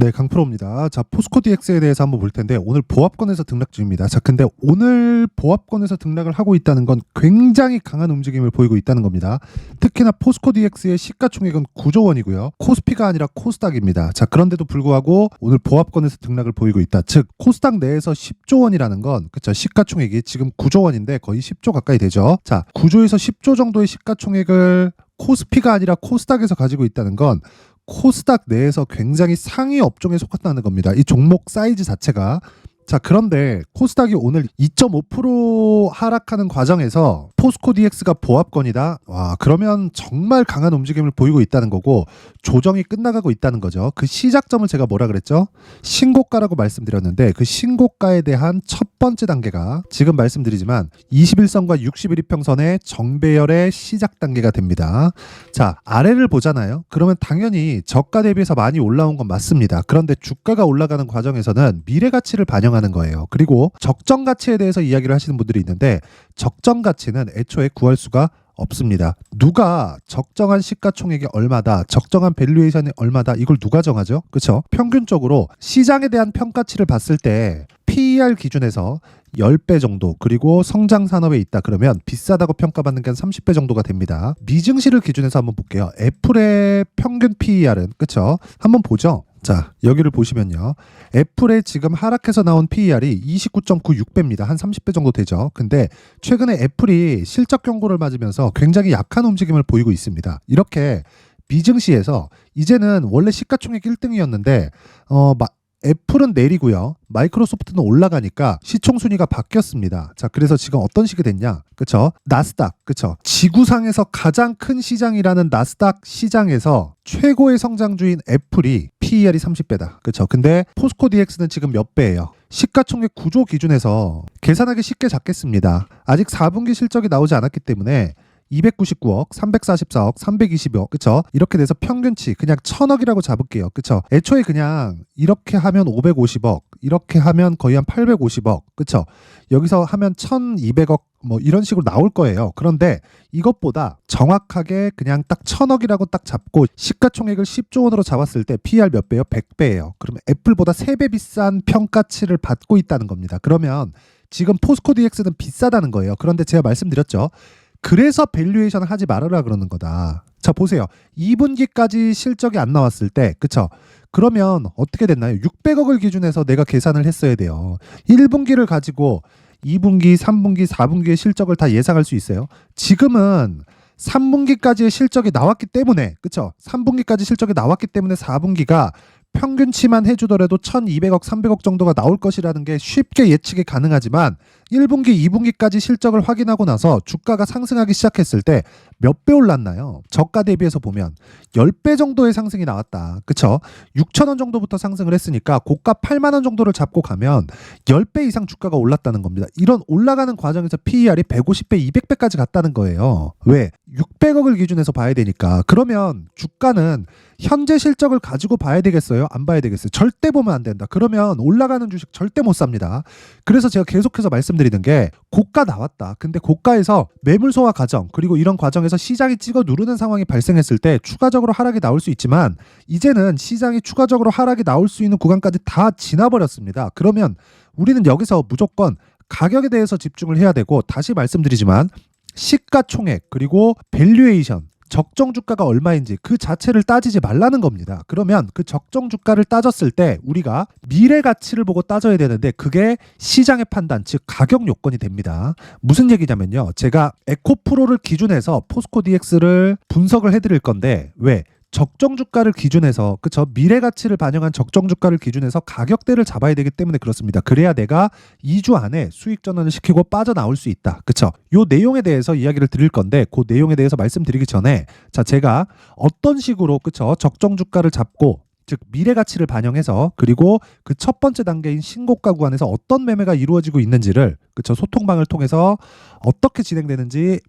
네, 강프로입니다. 자, 포스코 DX에 대해서 한번 볼 텐데 오늘 보합권에서 등락 중입니다. 자, 근데 오늘 보합권에서 등락을 하고 있다는 건 굉장히 강한 움직임을 보이고 있다는 겁니다. 특히나 포스코 DX의 시가총액은 9조 원이고요. 코스피가 아니라 코스닥입니다. 자, 그런데도 불구하고 오늘 보합권에서 등락을 보이고 있다. 즉, 코스닥 내에서 10조 원이라는 건 그쵸 시가총액이 지금 9조 원인데 거의 10조 가까이 되죠. 자, 9조에서 10조 정도의 시가총액을 코스피가 아니라 코스닥에서 가지고 있다는 건 코스닥 내에서 굉장히 상위 업종에 속한다는 겁니다. 이 종목 사이즈 자체가. 자, 그런데 코스닥이 오늘 2.5% 하락하는 과정에서 포스코 DX가 보합권이다. 와, 그러면 정말 강한 움직임을 보이고 있다는 거고 조정이 끝나가고 있다는 거죠. 그 시작점을 제가 뭐라 그랬죠? 신고가라고 말씀드렸는데 그 신고가에 대한 첫 번째 단계가 지금 말씀드리지만 21선과 61이평선의 정배열의 시작 단계가 됩니다. 자, 아래를 보잖아요. 그러면 당연히 저가 대비해서 많이 올라온 건 맞습니다. 그런데 주가가 올라가는 과정에서는 미래 가치를 반영하는 거예요. 그리고 적정 가치에 대해서 이야기를 하시는 분들이 있는데 적정 가치는 애초에 구할 수가 없습니다. 누가 적정한 시가총액이 얼마다, 적정한 밸류에이션이 얼마다 이걸 누가 정하죠? 그렇죠? 평균적으로 시장에 대한 평가치를 봤을 때 PER 기준에서 10배 정도 그리고 성장 산업에 있다 그러면 비싸다고 평가받는 게 한 30배 정도가 됩니다. 미증시를 기준해서 한번 볼게요. 애플의 평균 PER은 그렇죠? 한번 보죠. 자, 여기를 보시면요. 애플의 지금 하락해서 나온 PER이 29.96배입니다. 한 30배 정도 되죠. 근데 최근에 애플이 실적 경고를 맞으면서 굉장히 약한 움직임을 보이고 있습니다. 이렇게 미증시에서 이제는 원래 시가총액 1등이었는데 어 마, 애플은 내리고요. 마이크로소프트는 올라가니까 시총 순위가 바뀌었습니다. 자, 그래서 지금 어떤 식이 됐냐? 그쵸? 나스닥, 그쵸? 지구상에서 가장 큰 시장이라는 나스닥 시장에서 최고의 성장주인 애플이 PER이 30배다. 그쵸? 근데 포스코 DX는 지금 몇 배예요? 시가총액 구조 기준에서 계산하기 쉽게 잡겠습니다. 아직 4분기 실적이 나오지 않았기 때문에 299억, 344억, 320억, 그쵸? 이렇게 돼서 평균치 그냥 1000억이라고 잡을게요. 그쵸? 애초에 그냥 이렇게 하면 550억, 이렇게 하면 거의 한 850억, 그쵸? 여기서 하면 1200억 뭐 이런 식으로 나올 거예요. 그런데 이것보다 정확하게 그냥 딱 1000억이라고 딱 잡고 시가총액을 10조 원으로 잡았을 때 PR 몇 배요? 100배예요. 그러면 애플보다 3배 비싼 평가치를 받고 있다는 겁니다. 그러면 지금 포스코 DX는 비싸다는 거예요. 그런데 제가 말씀드렸죠. 그래서 밸류에이션을 하지 말아라 그러는 거다. 자, 보세요. 2분기까지 실적이 안 나왔을 때, 그쵸? 그러면 어떻게 됐나요? 600억을 기준해서 내가 계산을 했어야 돼요. 1분기를 가지고 2분기, 3분기, 4분기의 실적을 다 예상할 수 있어요. 지금은 3분기까지의 실적이 나왔기 때문에, 그쵸? 3분기까지 실적이 나왔기 때문에 4분기가 평균치만 해주더라도 1200억, 300억 정도가 나올 것이라는 게 쉽게 예측이 가능하지만 1분기, 2분기까지 실적을 확인하고 나서 주가가 상승하기 시작했을 때 몇 배 올랐나요? 저가 대비해서 보면 10배 정도의 상승이 나왔다. 그쵸? 6천원 정도부터 상승을 했으니까 고가 8만원 정도를 잡고 가면 10배 이상 주가가 올랐다는 겁니다. 이런 올라가는 과정에서 PER이 150배, 200배까지 갔다는 거예요. 왜? 600억을 기준해서 봐야 되니까. 그러면 주가는 현재 실적을 가지고 봐야 되겠어요? 안 봐야 되겠어요? 절대 보면 안 된다. 그러면 올라가는 주식 절대 못 삽니다. 그래서 제가 계속해서 말씀드 리는 게 고가 나왔다. 근데 고가에서 매물 소화 과정 그리고 이런 과정에서 시장이 찍어 누르는 상황이 발생했을 때 추가적으로 하락이 나올 수 있지만 이제는 시장이 추가적으로 하락이 나올 수 있는 구간까지 다 지나버렸습니다. 그러면 우리는 여기서 무조건 가격에 대해서 집중을 해야 되고 다시 말씀드리지만 시가총액 그리고 밸류에이션 적정 주가가 얼마인지 그 자체를 따지지 말라는 겁니다. 그러면 그 적정 주가를 따졌을 때 우리가 미래 가치를 보고 따져야 되는데 그게 시장의 판단, 즉 가격 요건이 됩니다. 무슨 얘기냐면요. 제가 에코프로를 기준해서 포스코 DX를 분석을 해드릴 건데 왜? 적정 주가를 기준해서 그쵸 미래 가치를 반영한 적정 주가를 기준해서 가격대를 잡아야 되기 때문에 그렇습니다. 그래야 내가 2주 안에 수익 전환을 시키고 빠져나올 수 있다. 그쵸 요 내용에 대해서 이야기를 드릴 건데 그 내용에 대해서 말씀드리기 전에 자 제가 어떤 식으로 그쵸 적정 주가를 잡고 즉 미래 가치를 반영해서 그리고 그 첫 번째 단계인 신고가 구간에서 어떤 매매가 이루어지고 있는지를 그쵸 소통방을 통해서 어떻게 진행되는지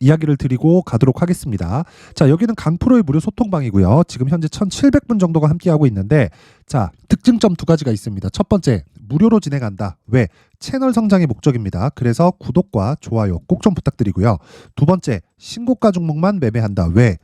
이야기를 드리고 가도록 하겠습니다. 자, 여기는 강프로의 무료 소통방이고요. 지금 현재 1,700분 정도가 함께하고 있는데 자, 특징점 두 가지가 있습니다. 첫 번째, 무료로 진행한다. 왜? 채널 성장이 목적입니다. 그래서 구독과 좋아요 꼭 좀 부탁드리고요. 두 번째, 신고가 종목만 매매한다. 왜?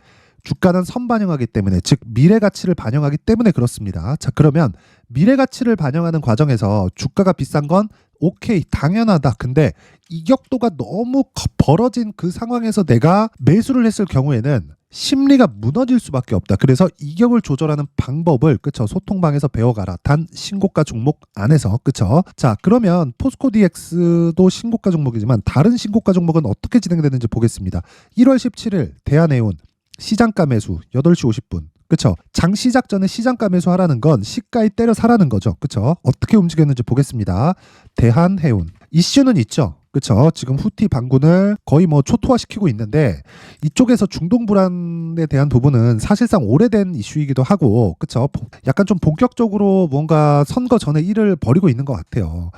주가는 선반영하기 때문에 즉 미래 가치를 반영하기 때문에 그렇습니다. 자 그러면 미래 가치를 반영하는 과정에서 주가가 비싼 건 오케이 당연하다. 근데 이격도가 너무 커- 벌어진 그 상황에서 내가 매수를 했을 경우에는 심리가 무너질 수밖에 없다. 그래서 이격을 조절하는 방법을 그쵸 소통방에서 배워가라. 단 신고가 종목 안에서 그쵸. 자 그러면 포스코 DX도 신고가 종목이지만 다른 신고가 종목은 어떻게 진행되는지 보겠습니다. 1월 17일 대한해운 시장가 매수 8시 50분. 그쵸. 장 시작 전에 시장가 매수 하라는 건 시가에 때려 사라는 거죠. 그쵸. 어떻게 움직였는지 보겠습니다. 대한해운. 이슈는 있죠. 그쵸. 지금 후티 반군을 거의 뭐 초토화시키고 있는데 이쪽에서 중동 불안에 대한 부분은 사실상 오래된 이슈이기도 하고 그쵸. 약간 좀 본격적으로 뭔가 선거 전에 일을 벌이고 있는 것 같아요.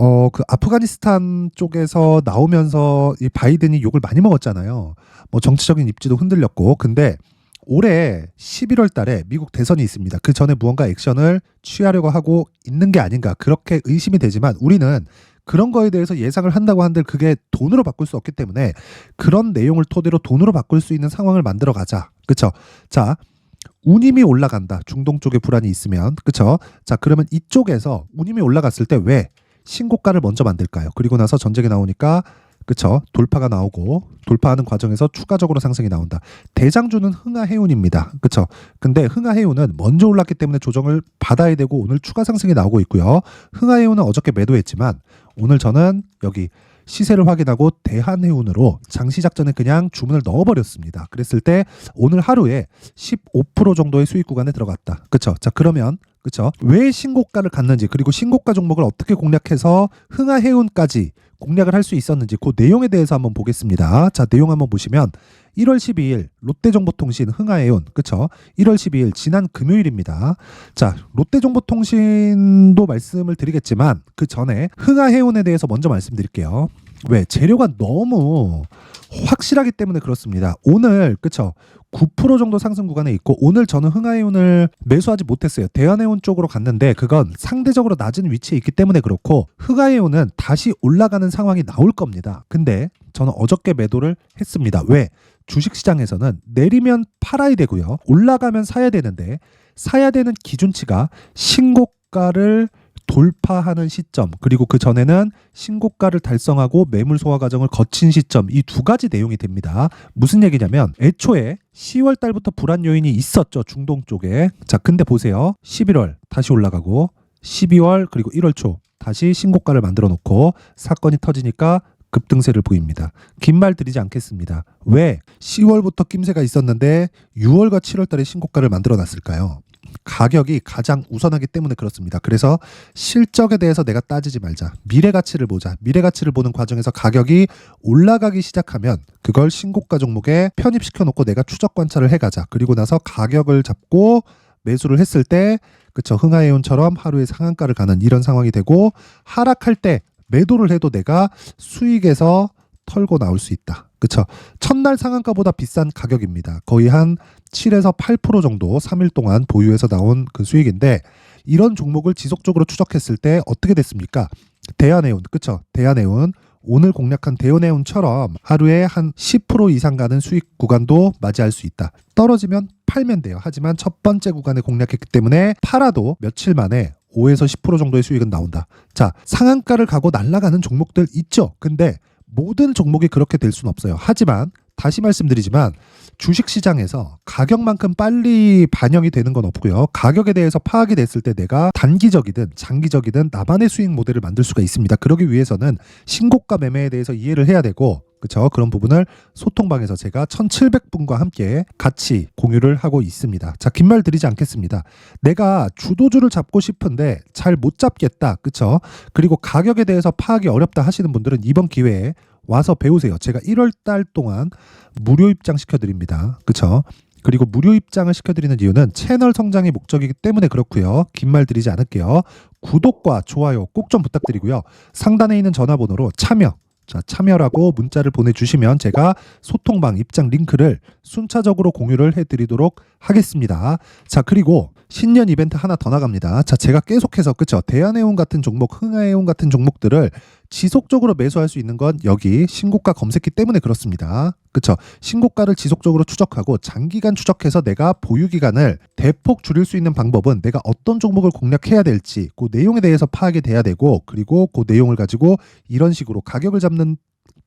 어, 그 아프가니스탄 쪽에서 나오면서 이 바이든이 욕을 많이 먹었잖아요. 뭐 정치적인 입지도 흔들렸고. 근데 올해 11월 달에 미국 대선이 있습니다. 그 전에 무언가 액션을 취하려고 하고 있는 게 아닌가 그렇게 의심이 되지만 우리는 그런 거에 대해서 예상을 한다고 한들 그게 돈으로 바꿀 수 없기 때문에 그런 내용을 토대로 돈으로 바꿀 수 있는 상황을 만들어 가자. 그쵸? 자, 운임이 올라간다. 중동 쪽에 불안이 있으면. 그쵸? 자, 그러면 이쪽에서 운임이 올라갔을 때 왜 신고가를 먼저 만들까요? 그리고 나서 전쟁이 나오니까 그쵸? 돌파가 나오고 돌파하는 과정에서 추가적으로 상승이 나온다. 대장주는 흥하해운입니다. 그쵸? 근데 흥하해운은 먼저 올랐기 때문에 조정을 받아야 되고 오늘 추가 상승이 나오고 있고요. 흥하해운은 어저께 매도했지만 오늘 저는 여기 시세를 확인하고 대한해운으로 장시 작 전에 그냥 주문을 넣어버렸습니다. 그랬을 때 오늘 하루에 15% 정도의 수익 구간에 들어갔다. 그쵸? 자 그러면 그쵸? 왜 신고가를 갔는지 그리고 신고가 종목을 어떻게 공략해서 흥하해운까지 공략을 할 수 있었는지 그 내용에 대해서 한번 보겠습니다. 자 내용 한번 보시면 1월 12일 롯데정보통신 흥하해운 그쵸? 1월 12일 지난 금요일입니다. 자 롯데정보통신도 말씀을 드리겠지만 그 전에 흥하해운에 대해서 먼저 말씀드릴게요. 왜 재료가 너무 확실하기 때문에 그렇습니다. 오늘 그쵸? 9% 정도 상승 구간에 있고 오늘 저는 흥하해운을 매수하지 못했어요. 대한해운 쪽으로 갔는데 그건 상대적으로 낮은 위치에 있기 때문에 그렇고 흥하해운은 다시 올라가는 상황이 나올 겁니다. 근데 저는 어저께 매도를 했습니다. 왜? 주식시장에서는 내리면 팔아야 되고요. 올라가면 사야 되는데 사야 되는 기준치가 신고가를 돌파하는 시점 그리고 그 전에는 신고가를 달성하고 매물 소화 과정을 거친 시점 이 두 가지 내용이 됩니다. 무슨 얘기냐면 애초에 10월 달부터 불안 요인이 있었죠 중동 쪽에 자 근데 보세요 11월 다시 올라가고 12월 그리고 1월 초 다시 신고가를 만들어 놓고 사건이 터지니까 급등세를 보입니다. 긴 말 드리지 않겠습니다. 왜 10월부터 낌새가 있었는데 6월과 7월 달에 신고가를 만들어 놨을까요? 가격이 가장 우선하기 때문에 그렇습니다. 그래서 실적에 대해서 내가 따지지 말자. 미래 가치를 보자. 미래 가치를 보는 과정에서 가격이 올라가기 시작하면 그걸 신고가 종목에 편입시켜 놓고 내가 추적 관찰을 해 가자. 그리고 나서 가격을 잡고 매수를 했을 때 그쵸 흥하해운처럼 하루에 상한가를 가는 이런 상황이 되고 하락할 때 매도를 해도 내가 수익에서 털고 나올 수 있다. 그쵸 첫날 상한가보다 비싼 가격입니다. 거의 한 7에서 8% 정도 3일 동안 보유해서 나온 그 수익인데 이런 종목을 지속적으로 추적했을 때 어떻게 됐습니까? 대한해운 그쵸 대한해운 오늘 공략한 대한해운처럼 하루에 한 10% 이상 가는 수익 구간도 맞이할 수 있다. 떨어지면 팔면 돼요. 하지만 첫 번째 구간에 공략했기 때문에 팔아도 며칠 만에 5에서 10% 정도의 수익은 나온다. 자, 상한가를 가고 날아가는 종목들 있죠. 근데 모든 종목이 그렇게 될 수는 없어요. 하지만 다시 말씀드리지만 주식 시장에서 가격만큼 빨리 반영이 되는 건 없고요. 가격에 대해서 파악이 됐을 때 내가 단기적이든 장기적이든 나만의 수익 모델을 만들 수가 있습니다. 그러기 위해서는 신고가 매매에 대해서 이해를 해야 되고 그렇죠. 그런 부분을 소통방에서 제가 1,700분과 함께 같이 공유를 하고 있습니다. 자, 긴 말 드리지 않겠습니다. 내가 주도주를 잡고 싶은데 잘 못 잡겠다. 그렇죠? 그리고 가격에 대해서 파악이 어렵다 하시는 분들은 이번 기회에 와서 배우세요. 제가 1월 달 동안 무료 입장 시켜드립니다. 그쵸? 그리고 무료 입장을 시켜드리는 이유는 채널 성장이 목적이기 때문에 그렇고요. 긴 말 드리지 않을게요. 구독과 좋아요 꼭 좀 부탁드리고요. 상단에 있는 전화번호로 참여 자, 참여라고 문자를 보내주시면 제가 소통방 입장 링크를 순차적으로 공유를 해드리도록 하겠습니다. 자, 그리고 신년 이벤트 하나 더 나갑니다. 자, 제가 계속해서 그쵸 대한해운 같은 종목, 흥하해운 같은 종목들을 지속적으로 매수할 수 있는 건 여기 신고가 검색기 때문에 그렇습니다. 그쵸 신고가를 지속적으로 추적하고 장기간 추적해서 내가 보유 기간을 대폭 줄일 수 있는 방법은 내가 어떤 종목을 공략해야 될지 그 내용에 대해서 파악이 돼야 되고 그리고 그 내용을 가지고 이런 식으로 가격을 잡는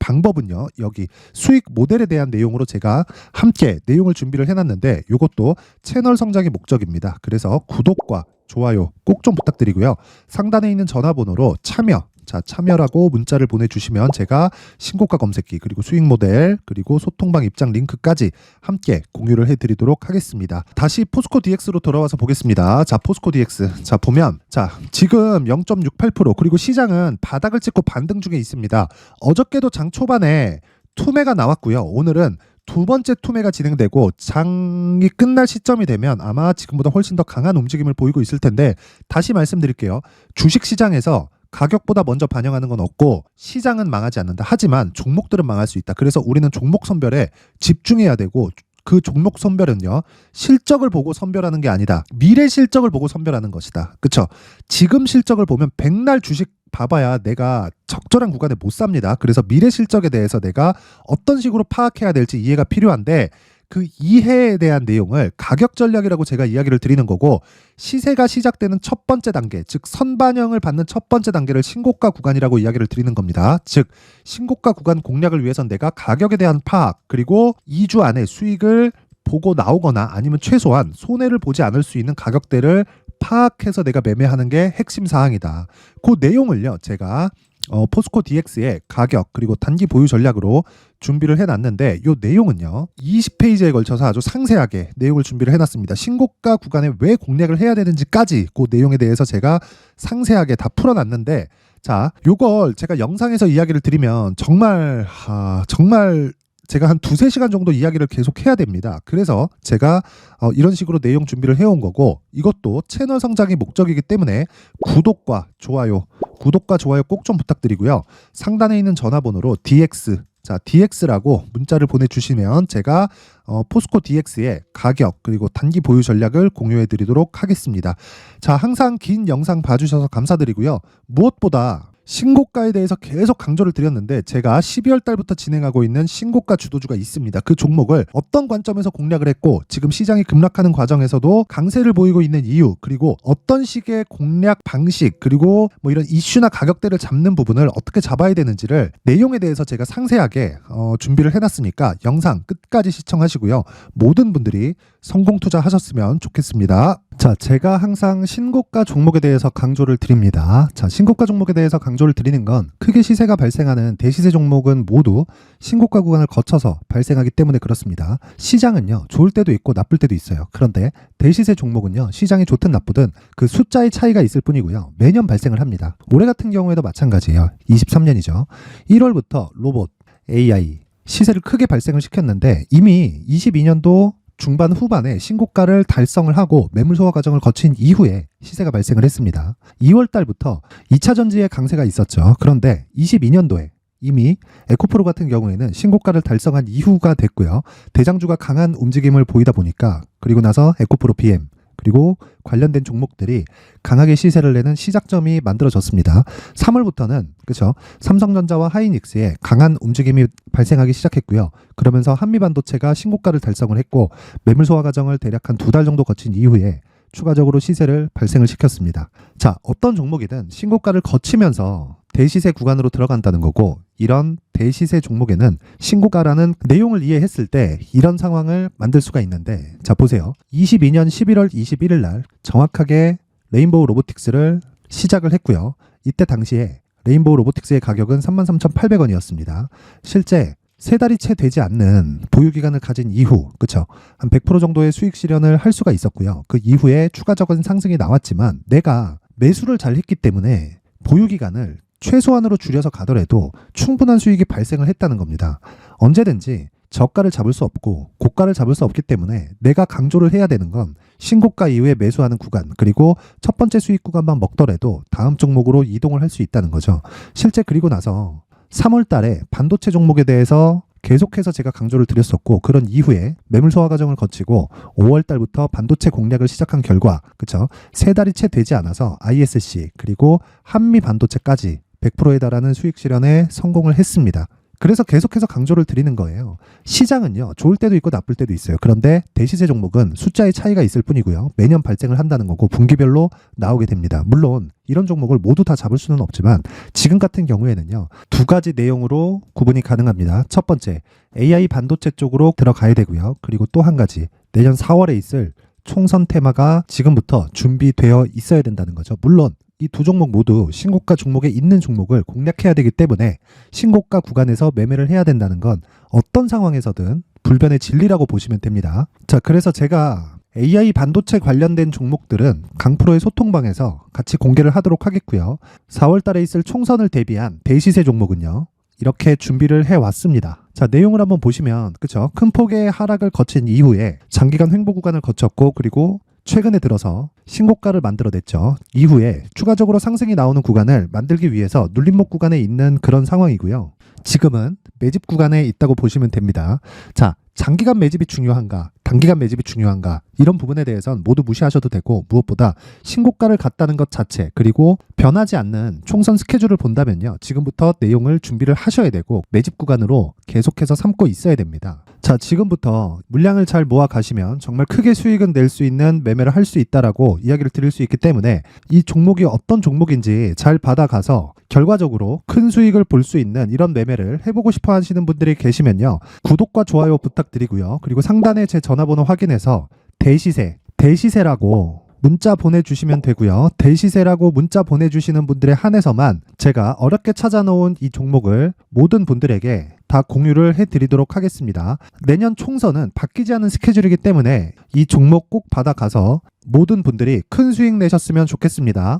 방법은요 여기 수익 모델에 대한 내용으로 제가 함께 내용을 준비를 해놨는데 이것도 채널 성장의 목적입니다. 그래서 구독과 좋아요 꼭 좀 부탁드리고요. 상단에 있는 전화번호로 참여 자 참여라고 문자를 보내주시면 제가 신고가 검색기 그리고 수익 모델 그리고 소통방 입장 링크까지 함께 공유를 해드리도록 하겠습니다. 다시 포스코 DX로 돌아와서 보겠습니다. 자 포스코 DX 자 보면 자 지금 0.68% 그리고 시장은 바닥을 찍고 반등 중에 있습니다. 어저께도 장 초반에 투매가 나왔고요. 오늘은 두 번째 투매가 진행되고 장이 끝날 시점이 되면 아마 지금보다 훨씬 더 강한 움직임을 보이고 있을 텐데 다시 말씀드릴게요. 주식 시장에서 가격보다 먼저 반영하는 건 없고 시장은 망하지 않는다. 하지만 종목들은 망할 수 있다. 그래서 우리는 종목 선별에 집중해야 되고 그 종목 선별은요 실적을 보고 선별하는 게 아니다 미래 실적을 보고 선별하는 것이다 그쵸 지금 실적을 보면 백날 주식 봐봐야 내가 적절한 구간에 못 삽니다 그래서 미래 실적에 대해서 내가 어떤 식으로 파악해야 될지 이해가 필요한데 그 이해에 대한 내용을 가격 전략이라고 제가 이야기를 드리는 거고 시세가 시작되는 첫 번째 단계, 즉 선반영을 받는 첫 번째 단계를 신고가 구간이라고 이야기를 드리는 겁니다. 즉 신고가 구간 공략을 위해선 내가 가격에 대한 파악 그리고 2주 안에 수익을 보고 나오거나 아니면 최소한 손해를 보지 않을 수 있는 가격대를 파악해서 내가 매매하는 게 핵심 사항이다. 그 내용을요, 제가 어, 포스코 DX의 가격 그리고 단기 보유 전략으로 준비를 해놨는데 이 내용은요 20페이지에 걸쳐서 아주 상세하게 내용을 준비를 해놨습니다. 신고가 구간에 왜 공략을 해야 되는지까지 그 내용에 대해서 제가 상세하게 다 풀어놨는데 자 요걸 제가 영상에서 이야기를 드리면 정말 아, 정말 제가 한 두세 시간 정도 이야기를 계속 해야 됩니다. 그래서 제가 어, 이런 식으로 내용 준비를 해온 거고 이것도 채널 성장이 목적이기 때문에 구독과 좋아요, 구독과 좋아요 꼭 좀 부탁드리고요. 상단에 있는 전화번호로 DX 자, DX라고 문자를 보내주시면 제가 어, 포스코 DX의 가격 그리고 단기 보유 전략을 공유해 드리도록 하겠습니다. 자, 항상 긴 영상 봐주셔서 감사드리고요. 무엇보다 신고가에 대해서 계속 강조를 드렸는데 제가 12월 달부터 진행하고 있는 신고가 주도주가 있습니다. 그 종목을 어떤 관점에서 공략을 했고 지금 시장이 급락하는 과정에서도 강세를 보이고 있는 이유 그리고 어떤 식의 공략 방식 그리고 뭐 이런 이슈나 가격대를 잡는 부분을 어떻게 잡아야 되는지를 내용에 대해서 제가 상세하게 어, 준비를 해놨으니까 영상 끝까지 시청하시고요. 모든 분들이 성공 투자하셨으면 좋겠습니다. 자, 제가 항상 신고가 종목에 대해서 강조를 드립니다. 자, 신고가 종목에 대해서 강조를 드리는 건 크게 시세가 발생하는 대시세 종목은 모두 신고가 구간을 거쳐서 발생하기 때문에 그렇습니다. 시장은요, 좋을 때도 있고 나쁠 때도 있어요. 그런데 대시세 종목은요, 시장이 좋든 나쁘든 그 숫자의 차이가 있을 뿐이고요. 매년 발생을 합니다. 올해 같은 경우에도 마찬가지예요. 23년이죠. 1월부터 로봇, AI, 시세를 크게 발생을 시켰는데 이미 22년도 중반 후반에 신고가를 달성을 하고 매물 소화 과정을 거친 이후에 시세가 발생을 했습니다. 2월 달부터 2차 전지의 강세가 있었죠. 그런데 22년도에 이미 에코프로 같은 경우에는 신고가를 달성한 이후가 됐고요. 대장주가 강한 움직임을 보이다 보니까 그리고 나서 에코프로 PM 그리고 관련된 종목들이 강하게 시세를 내는 시작점이 만들어졌습니다. 3월부터는 그렇죠. 삼성전자와 하이닉스의 강한 움직임이 발생하기 시작했고요. 그러면서 한미반도체가 신고가를 달성을 했고 매물 소화 과정을 대략 한 두 달 정도 거친 이후에 추가적으로 시세를 발생을 시켰습니다. 자, 어떤 종목이든 신고가를 거치면서 대시세 구간으로 들어간다는 거고 이런 대시세 종목에는 신고가라는 내용을 이해했을 때 이런 상황을 만들 수가 있는데 자 보세요. 22년 11월 21일 날 정확하게 레인보우 로보틱스를 시작을 했고요. 이때 당시에 레인보우 로보틱스의 가격은 33,800원이었습니다. 실제 세 달이 채 되지 않는 보유 기간을 가진 이후, 그쵸? 한 100% 정도의 수익 실현을 할 수가 있었고요. 그 이후에 추가적인 상승이 나왔지만 내가 매수를 잘 했기 때문에 보유 기간을 최소한으로 줄여서 가더라도 충분한 수익이 발생을 했다는 겁니다. 언제든지 저가를 잡을 수 없고 고가를 잡을 수 없기 때문에 내가 강조를 해야 되는 건 신고가 이후에 매수하는 구간 그리고 첫 번째 수익 구간만 먹더라도 다음 종목으로 이동을 할 수 있다는 거죠. 실제 그리고 나서 3월 달에 반도체 종목에 대해서 계속해서 제가 강조를 드렸었고 그런 이후에 매물 소화 과정을 거치고 5월 달부터 반도체 공략을 시작한 결과 그쵸 세 달이 채 되지 않아서 ISC 그리고 한미 반도체까지 100%에 달하는 수익 실현에 성공을 했습니다. 그래서 계속해서 강조를 드리는 거예요. 시장은요, 좋을 때도 있고 나쁠 때도 있어요. 그런데 대시세 종목은 숫자의 차이가 있을 뿐이고요. 매년 발생을 한다는 거고 분기별로 나오게 됩니다. 물론 이런 종목을 모두 다 잡을 수는 없지만 지금 같은 경우에는요, 두 가지 내용으로 구분이 가능합니다. 첫 번째, AI 반도체 쪽으로 들어가야 되고요. 그리고 또 한 가지, 내년 4월에 있을 총선 테마가 지금부터 준비되어 있어야 된다는 거죠. 물론 이 두 종목 모두 신고가 종목에 있는 종목을 공략해야 되기 때문에 신고가 구간에서 매매를 해야 된다는 건 어떤 상황에서든 불변의 진리라고 보시면 됩니다. 자, 그래서 제가 AI 반도체 관련된 종목들은 강프로의 소통방에서 같이 공개를 하도록 하겠고요. 4월 달에 있을 총선을 대비한 대시세 종목은요. 이렇게 준비를 해 왔습니다. 자, 내용을 한번 보시면 그쵸? 큰 폭의 하락을 거친 이후에 장기간 횡보 구간을 거쳤고 그리고 최근에 들어서 신고가를 만들어냈죠. 이후에 추가적으로 상승이 나오는 구간을 만들기 위해서 눌림목 구간에 있는 그런 상황이고요. 지금은 매집 구간에 있다고 보시면 됩니다. 자, 장기간 매집이 중요한가, 단기간 매집이 중요한가, 이런 부분에 대해서는 모두 무시하셔도 되고, 무엇보다 신고가를 갔다는 것 자체, 그리고 변하지 않는 총선 스케줄을 본다면요. 지금부터 내용을 준비를 하셔야 되고, 매집 구간으로 계속해서 삼고 있어야 됩니다. 자, 지금부터 물량을 잘 모아 가시면 정말 크게 수익은 낼 수 있는 매매를 할 수 있다라고 이야기를 드릴 수 있기 때문에 이 종목이 어떤 종목인지 잘 받아가서 결과적으로 큰 수익을 볼 수 있는 이런 매매를 해보고 싶어 하시는 분들이 계시면요. 구독과 좋아요 부탁드리고요. 그리고 상단에 제 전화번호 확인해서 대시세, 대시세라고 문자 보내주시면 되고요. 대시세라고 문자 보내주시는 분들에 한해서만 제가 어렵게 찾아놓은 이 종목을 모든 분들에게 다 공유를 해드리도록 하겠습니다. 내년 총선은 바뀌지 않은 스케줄이기 때문에 이 종목 꼭 받아가서 모든 분들이 큰 수익 내셨으면 좋겠습니다.